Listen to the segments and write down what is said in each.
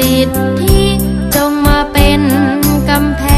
สิทธิจงมาเป็นกำแพง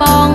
ป๋อง